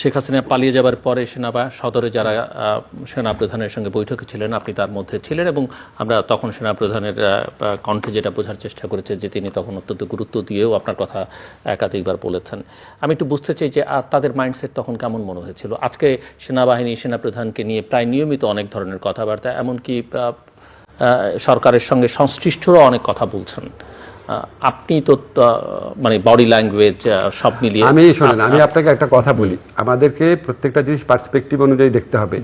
শেখ হাসিনা পালিয়ে যাবার পরে সেনাবা, সদরে যারা সেনাপ্রধানের সঙ্গে বৈঠকে ছিলেন, আপনি তার মধ্যে ছিলেন এবং আমরা তখন সেনাপ্রধানের কণ্ঠে যেটা বোঝার চেষ্টা করেছে যে তিনি তখন অত্যন্ত গুরুত্ব দিয়েও আপনার কথা একাধিকবার বলেছেন। আমি একটু বুঝতে চাই যে তাদের মাইন্ডসেট তখন কেমন মনে হয়েছিল? আজকে সেনাবাহিনী, সেনাপ্রধানকে নিয়ে প্রায় নিয়মিত অনেক ধরনের কথাবার্তা, এমনকি সরকারের সঙ্গে সংশ্লিষ্টরা অনেক কথা বলছেন। আপনি তো মানে বডি ল্যাঙ্গুয়েজ সব মিলিয়ে আমি শোনেন আমি আপনাকে একটা কথা বলি। আমাদেরকে প্রত্যেকটা জিনিস পার্সপেক্টিভ অনুযায়ী দেখতে হবে।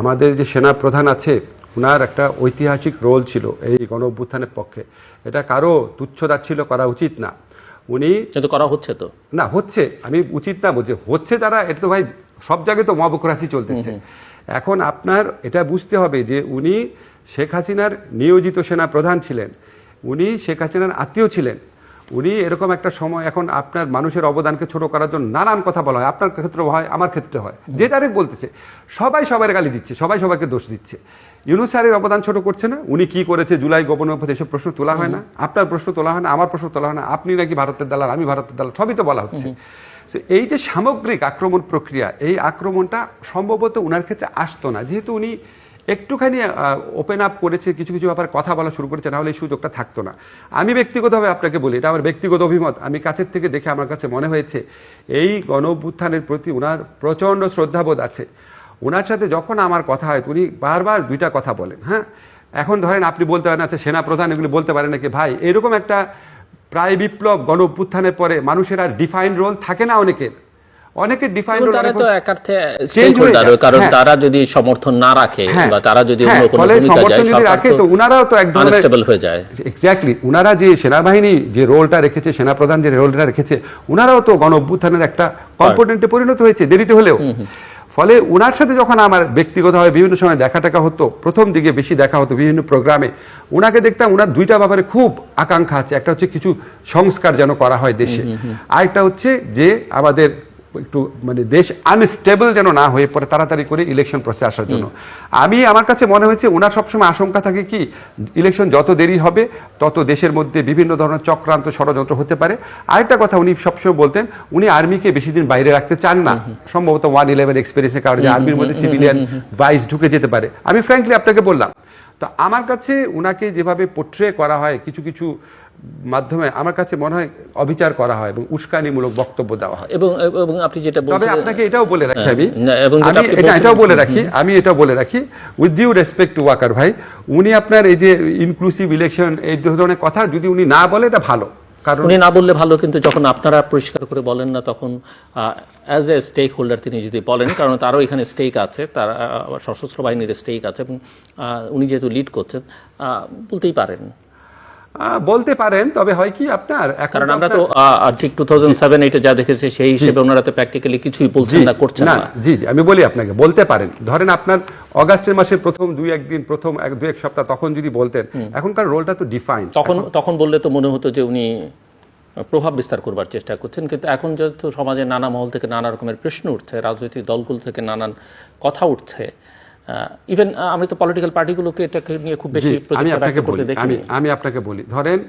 আমাদের যে সেনা প্রধান আছে ওনার একটা ঐতিহাসিক রোল ছিল এই গণ অভ্যুত্থানের পক্ষে। এটা কারও তুচ্ছতাচ্ছিল করা উচিত না। উনি কিন্তু করা হচ্ছে তো। না হচ্ছে। আমি উচিত না বলছি হচ্ছে তারা এটা তো ভাই সব জায়গায় তো মবক্রাসি চলতেছে। এখন আপনার এটা বুঝতে হবে যে উনি শেখ হাসিনার নিয়োজিত সেনা প্রধান ছিলেন। উনি শেখ হাসিনার আত্মীয় ছিলেন। উনি এরকম একটা সময় এখন আপনার মানুষের অবদানকে ছোট করার জন্য নানান কথা বলা হয়। আপনার ক্ষেত্রে হয় আমার ক্ষেত্রে হয়। যে যারে বলতেছে সবাই সবার গালি দিচ্ছে সবাই সবাইকে দোষ দিচ্ছে। ইউনুস স্যারের অবদান ছোট করছে না? উনি কি করেছে? জুলাই গোপনের উপর এসব প্রশ্ন তোলা হয় না? আপনার প্রশ্ন তোলা হয় না আমার প্রশ্ন তোলা হয় না আপনি নাকি ভারতের দালাল আমি ভারতের দালাল সবই তো বলা হচ্ছে। এই যে সামগ্রিক আক্রমণ প্রক্রিয়া এই আক্রমণটা সম্ভবত উনার ক্ষেত্রে আসতো না। যেহেতু উনি একটুখানি ওপেন আপ করেছে, কিছু কিছু ব্যাপারে কথা বলা শুরু করেছে নাহলে এই সুযোগটা থাকতো না। আমি ব্যক্তিগতভাবে আপনাকে বলি, এটা আমার ব্যক্তিগত অভিমত, আমি কাছের থেকে দেখে আমার কাছে মনে হয়েছে, এই গণভ্যুত্থানের প্রতি ওনার প্রচণ্ড শ্রদ্ধাবোধ আছে। ওনার সাথে যখন আমার কথা হয় উনি বারবার দুইটা কথা বলেন হ্যাঁ? এখন ধরেন আপনি বলতে পারেন আচ্ছা সেনা প্রধান এগুলি বলতে পারেন নাকি? ভাই, এরকম একটা প্রায় বিপ্লব গণ পরে মানুষের আর ডিফাইন রোল থাকে না অনেকের। অনেকের ডিফাইন তারা তো একার্থে Change হয়ে যায়। কারণ হ্যাঁ। তারা যদি সমর্থন না রাখে হ্যাঁ, বা তারা যদি অন্য হ্যাঁ, কোনো ফলে ভূমিকা যায় যদি রাখে তো উনারাও তো এক ধরনের আনস্টেবল হয়ে যায়। এক্স্যাক্টলি উনারা যে সেনাবাহিনী যে রোলটা রেখেছে সেনাপ্রধান যে রোলটা রেখেছে উনারাও তো গণ অভ্যুত্থানের একটা কম্পোনেন্টে পরিণত হয়েছে দেরিতে হলেও। ফলে উনার সাথে যখন আমার ব্যক্তিগতভাবে বিভিন্ন সময় দেখা টাকা হতো প্রথম দিকে বেশি দেখা হতো বিভিন্ন প্রোগ্রামে উনাকে দেখতাম উনার দুইটা ব্যাপারে খুব আকাঙ্ক্ষা আছে। একটা হচ্ছে কিছু সংস্কার যেন করা হয় দেশে। আরেকটা হচ্ছে যে আমাদের একটু মানে দেশ আনস্টেবল যেন না হয়ে পড়ে তাড়াতাড়ি করে ইলেকশন প্রসেস আসার জন্য। আমি আমার কাছে মনে হয়েছে ওনার সবসময় আশঙ্কা থাকে কি ইলেকশন যত দেরি হবে তত দেশের মধ্যে বিভিন্ন ধরনের চক্রান্ত ষড়যন্ত্র হতে পারে। আরেকটা কথা উনি সবসময় বলতেন উনি আর্মিকে বেশি দিন বাইরে রাখতে চান না। সম্ভবত ওয়ান ইলেভেন এক্সপিরিয়েন্সের কারণে আর্মির মধ্যে সিভিলিয়ান ভাইস ঢুকে যেতে পারে। আমি ফ্র্যাঙ্কলি আপনাকে বললাম তো আমার কাছে ওনাকে যেভাবে পোট্রে করা হয় কিছু কিছু মাধ্যমে আমার কাছে মনে হয় অবিচার করা হয় এবং উস্কানিমূলক বক্তব্য দেওয়া হয়। এবং এবং আপনি যেটা তবে আপনাকে এটাও বলে রাখি আমি। এবং যেটা আমি এটা এটাও বলে রাখি আমি এটা বলে রাখি। With due respect to Waqar ভাই উনি আপনার এই যে ইনক্লুসিভ ইলেকশন এই ধরনের কথা যদি উনি না বলে এটা ভালো। উনি না বললে ভালো, কিন্তু যখন আপনারা পরিষ্কার করে বলেন না, তখন অ্যাজ এ স্টেক হোল্ডার তিনি যদি বলেন, কারণ তারও এখানে স্টেক আছে, তার সশস্ত্র বাহিনীর স্টেক আছে, এবং উনি যেহেতু লিড করছেন বলতেই পারেন। বলতে পারেন তবে হয় কি আপনার কারণ আমরা তো ঠিক টু থাউজেন্ড সেভেন এটা যা দেখেছি সেই হিসেবে ওনারা তো প্র্যাকটিক্যালি কিছুই বলছেন না করছেন না না। জি জি আমি বলি আপনাকে বলতে পারেন। ধরেন আপনার অগাস্টের মাসে প্রথম দুই একদিন প্রথম এক দুই এক সপ্তাহ তখন যদি বলতেন এখনকার রোলটা তো ডিফাইন তখন তখন বললে তো মনে হতো যে উনি প্রভাব বিস্তার করবার চেষ্টা করছেন কিন্তু এখন যেহেতু সমাজে নানা মহল থেকে নানা রকমের প্রশ্ন উঠছে রাজনৈতিক দলগুলো থেকে নানান কথা উঠছে ইভেন আমি তো পলিটিক্যাল পার্টিগুলোকে এটাকে নিয়ে খুব বেশি আমি আপনাকে বলি আমি আমি আপনাকে বলি ধরেন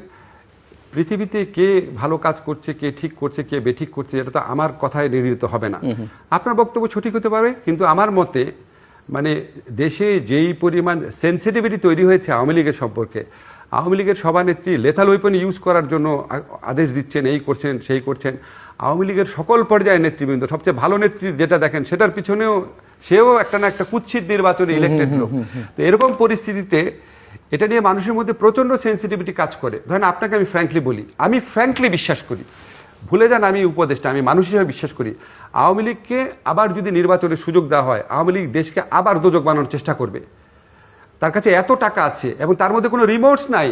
পৃথিবীতে কে ভালো কাজ করছে কে ঠিক করছে কে বেঠিক করছে এটা তো আমার কথায় নির্ণীত হবে না। আপনার বক্তব্য সঠিক হতে পারে কিন্তু আমার মতে মানে দেশে যেই পরিমাণ সেন্সিটিভিটি তৈরি হয়েছে আওয়ামী লীগের সম্পর্কে আওয়ামী লীগের সভানেত্রী লেথাল ওয়েপন ইউজ করার জন্য আদেশ দিচ্ছেন এই করছেন সেই করছেন আওয়ামী লীগের সকল পর্যায়ের নেতৃবৃন্দ সবচেয়ে ভালো নেত্রী যেটা দেখেন সেটার পিছনেও সেও একটা না একটা কুৎসিত নির্বাচনে ইলেকটেড লোক। তো এরকম পরিস্থিতিতে এটা নিয়ে মানুষের মধ্যে প্রচণ্ড সেন্সিটিভিটি কাজ করে। ধরেন আপনাকে আমি ফ্র্যাঙ্কলি বলি আমি ফ্র্যাঙ্কলি বিশ্বাস করি। ভুলে যান আমি উপদেষ্টা আমি মানুষ হিসেবে বিশ্বাস করি। আওয়ামী লীগকে আবার যদি নির্বাচনের সুযোগ দেওয়া হয় আওয়ামী লীগ দেশকে আবার দোজক বানানোর চেষ্টা করবে। তার কাছে এত টাকা আছে এবং তার মধ্যে কোনো রিমোটস নাই।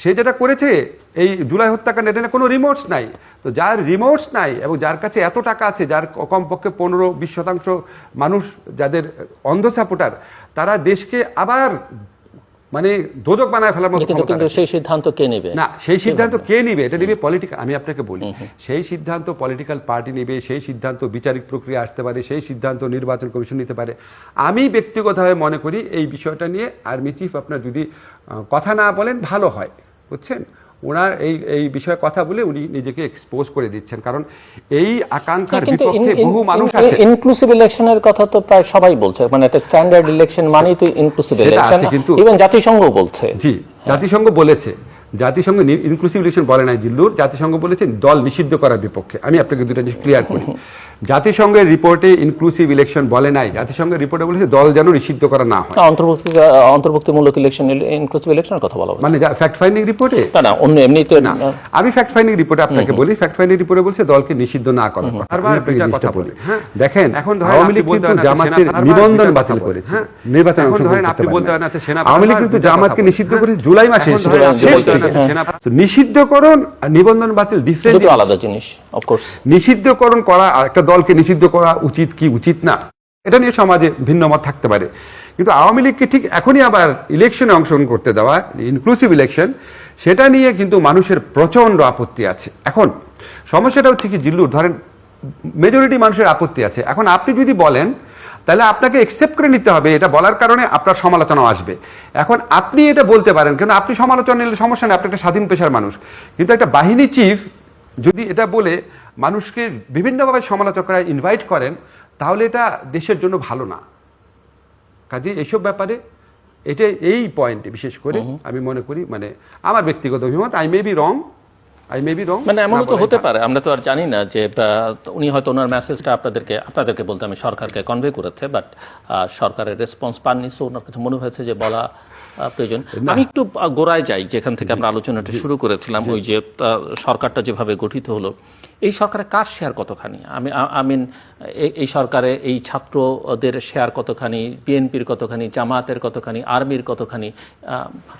সে যেটা করেছে এই জুলাই হত্যাকাণ্ড এটা কোনো রিমোটস নাই। তো যার রিমোটস নাই এবং যার কাছে এত টাকা আছে যার কমপক্ষে পনেরো বিশ শতাংশ মানুষ যাদের অন্ধ সাপোর্টার তারা দেশকে আবার মানে দোজক বানায় ফেলার মতো কিন্তু সেই সিদ্ধান্ত কে নেবে? না সেই সিদ্ধান্ত কে নেবে? এটা নেবে পলিটিক্যাল আমি আপনাকে বলি। সেই সিদ্ধান্ত পলিটিক্যাল পার্টি নেবে সেই সিদ্ধান্ত বিচারিক প্রক্রিয়া আসতে পারে সেই সিদ্ধান্ত নির্বাচন কমিশন নিতে পারে। আমি ব্যক্তিগতভাবে মনে করি এই বিষয়টা নিয়ে আর্মি চিফ আপনার যদি কথা না বলেন ভালো হয়। বুঝছেন ওনার এই এই বিষয়ে কথা বলে উনি নিজেকে এক্সপোজ করে দিচ্ছেন। কারণ এই আকাঙ্ক্ষার বিপক্ষে বহু মানুষ আছে। ইনক্লুসিভ ইলেকশনের কথা তো প্রায় সবাই বলছে মানে একটা স্ট্যান্ডার্ড ইলেকশন মানেই তো ইনক্লুসিভ ইলেকশন ইভেন জাতিসংঘ বলছে। জি জাতিসংঘ বলেছে। জাতিসংঘ ইনক্লুসিভ ইলেকশন বলে নাই জিল্লুর জাতিসংঘ বলেছে দল নিষিদ্ধ করার বিপক্ষে। আমি আপনাকে দুটো জিনিস ক্লিয়ার করি। জাতিসংঘের রিপোর্টে ইনক্লুসিভ ইলেকশন বলে নাই। জাতিসংঘের রিপোর্টে বলেছে দল যেন নিষিদ্ধ করা না হয়। অন্তর্ভুক্তি অন্তর্ভুক্তিমূলক ইলেকশন ইনক্লুসিভ ইলেকশনের কথা বলা মানে ফ্যাক্ট ফাইন্ডিং রিপোর্টে না না অন্য এমনি তো না আমি ফ্যাক্ট ফাইন্ডিং রিপোর্টে আপনাকে বলি ফ্যাক্ট ফাইন্ডিং রিপোর্টে বলছে দলকে নিষিদ্ধ না কথা বলি বলি। হ্যাঁ। দেখেন এখন ধরেন আওয়ামী লীগ কিন্তু আচ্ছা, জামাতের নিবন্ধন বাতিল করেছে। হ্যাঁ। নির্বাচন এখন ধরেন করতে আপনি বলতে পারেন আচ্ছা, সেনা আওয়ামী লীগ কিন্তু জামাতকে নিষিদ্ধ করেছে জুলাই মাসে তো নিষিদ্ধকরণ আর নিবন্ধন বাতিল ডিফারেন্ট দুটো আলাদা জিনিস। অফকোর্স নিষিদ্ধকরণ করা আর একটা দলকে নিষিদ্ধ করা উচিত কি উচিত না, এটা নিয়ে সমাজে ভিন্ন মত থাকতে পারে। কিন্তু আওয়ামী লীগকে ঠিক এখনই আবার ইলেকশনে অংশগ্রহণ করতে দেওয়া ইনক্লুসিভ ইলেকশন সেটা নিয়ে কিন্তু মানুষের প্রচণ্ড আপত্তি আছে। এখন, সমস্যাটা হচ্ছে কি জিল্লুর, ধরেন মেজরিটি মানুষের আপত্তি আছে। এখন আপনি যদি বলেন, তাহলে আপনাকে একসেপ্ট করে নিতে হবে। এটা বলার কারণে আপনার সমালোচনাও আসবে। এখন আপনি এটা বলতে পারেন, কেন আপনি সমালোচনা নিলে সমস্যা নেই, আপনি একটা স্বাধীন পেশার মানুষ। কিন্তু একটা বাহিনী চিফ যদি এটা বলে মানুষকে বিভিন্নভাবে সমালোচকরা ইনভাইট করেন তাহলে এটা দেশের জন্য ভালো না। কাজে এইসব ব্যাপারে এটা এই পয়েন্টে বিশেষ করে আমি মনে করি মানে আমার ব্যক্তিগত অভিমত I may be wrong I may be wrong মানে এমনও তো হতে পারে আমরা তো আর জানি না যে উনি হয়তো ওনার মেসেজটা আপনাদেরকে আপনাদেরকে বলতে আমি সরকারকে কনভে করেছে বাট সরকারের রেসপন্স পাননি সো ওনার কাছে মনে হয়েছে যে বলা প্রয়োজন। আমি একটু গোড়ায় যাই যেখান থেকে আমরা আলোচনাটা শুরু করেছিলাম ওই যে সরকারটা যেভাবে গঠিত হলো। এই সরকারে কার শেয়ার কতখানি? আমি আই মিন এই সরকারে এই ছাত্রদের শেয়ার কতখানি বিএনপির কতখানি জামাতের কতখানি আর্মির কতখানি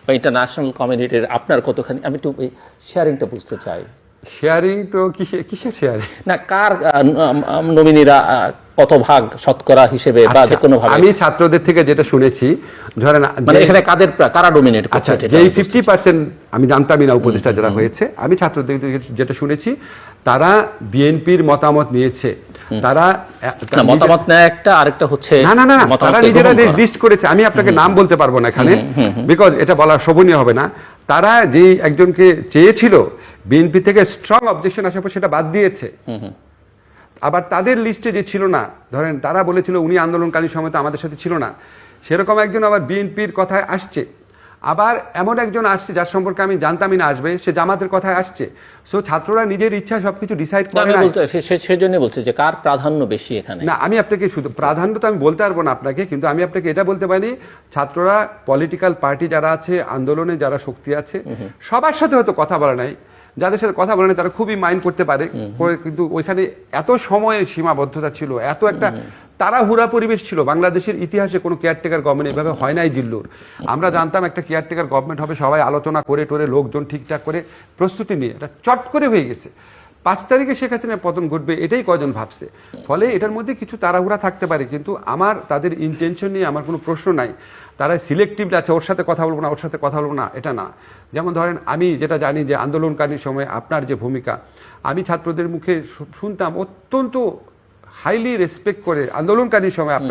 বা ইন্টারন্যাশনাল কমিউনিটির আপনার কতখানি আমি একটু এই শেয়ারিংটা বুঝতে চাই। শেয়ারিং তো কিসে কিসের শেয়ারিং না কার নমিনীরা কত ভাগ শতকরা হিসেবে বা যে কোনো ভাবে। আমি ছাত্রদের থেকে যেটা শুনেছি ধরেন মানে এখানে কাদের কারা ডোমিনেট আচ্ছা যেই ফিফটি পার্সেন্ট আমি জানতামই না উপদেষ্টা যারা হয়েছে আমি ছাত্রদের থেকে যেটা শুনেছি তারা বিএনপির মতামত নিয়েছে। তারা মতামত নেয় একটা আরেকটা হচ্ছে না না না না, তারা নিজেরা লিস্ট করেছে আমি আপনাকে নাম বলতে পারব না এখানে বিকজ এটা বলা শোভনীয় হবে না। তারা যেই একজনকে চেয়েছিল বিএনপি থেকে স্ট্রং অবজেকশন আসার পর সেটা বাদ দিয়েছে। আবার তাদের লিস্টে যে ছিল না ধরেন তারা বলেছিল উনি আন্দোলনকালীন সময় তো আমাদের সাথে ছিল না সেরকম একজন আবার বিএনপির কথায় আসছে। আবার এমন একজন আসছে যার সম্পর্কে আমি জানতামই না আসবে সে জামাতের কথায় আসছে। সো ছাত্ররা নিজের ইচ্ছা সবকিছু ডিসাইড করে না সেজন্য বলছি যে কার প্রাধান্য বেশি এখানে? না আমি আপনাকে শুধু প্রাধান্য তো আমি বলতে পারব না আপনাকে কিন্তু আমি আপনাকে এটা বলতে পারি ছাত্ররা পলিটিক্যাল পার্টি যারা আছে আন্দোলনে যারা শক্তি আছে সবার সাথে হয়তো কথা বলা নাই। যাদের সাথে কথা বলেনি তারা খুবই মাইন্ড করতে পারে। কিন্তু ওইখানে এত সময়ের সীমাবদ্ধতা ছিল এত একটা তাড়াহুড়া পরিবেশ ছিল। বাংলাদেশের ইতিহাসে কোনো কেয়ারটেকার গভর্নমেন্ট এভাবে হয় নাই জিল্লুর। আমরা জানতাম একটা কেয়ারটেকার গভর্নমেন্ট হবে সবাই আলোচনা করে টোরে লোকজন ঠিকঠাক করে প্রস্তুতি নিয়ে এটা চট করে হয়ে গেছে। পাঁচ তারিখে শেখ হাসিনার পতন ঘটবে, এটাই কজন ভাবছে। ফলে এটার মধ্যে কিছু তাড়াহুড়া থাকতে পারে, কিন্তু আমার, তাদের ইন্টেনশন নিয়ে আমার কোনো প্রশ্ন নাই। তারা সিলেক্টিভলি আছে, ওর সাথে কথা বলব না, ওর সাথে কথা বলব না, এটা না। যেমন ধরেন, আমি যেটা জানি যে আন্দোলনকারীর সময় আপনার যে ভূমিকা, আমি ছাত্রদের মুখে শুনতাম অত্যন্ত হাইলি রেসপেক্ট করে আন্দোলনকারীর সময় আপনার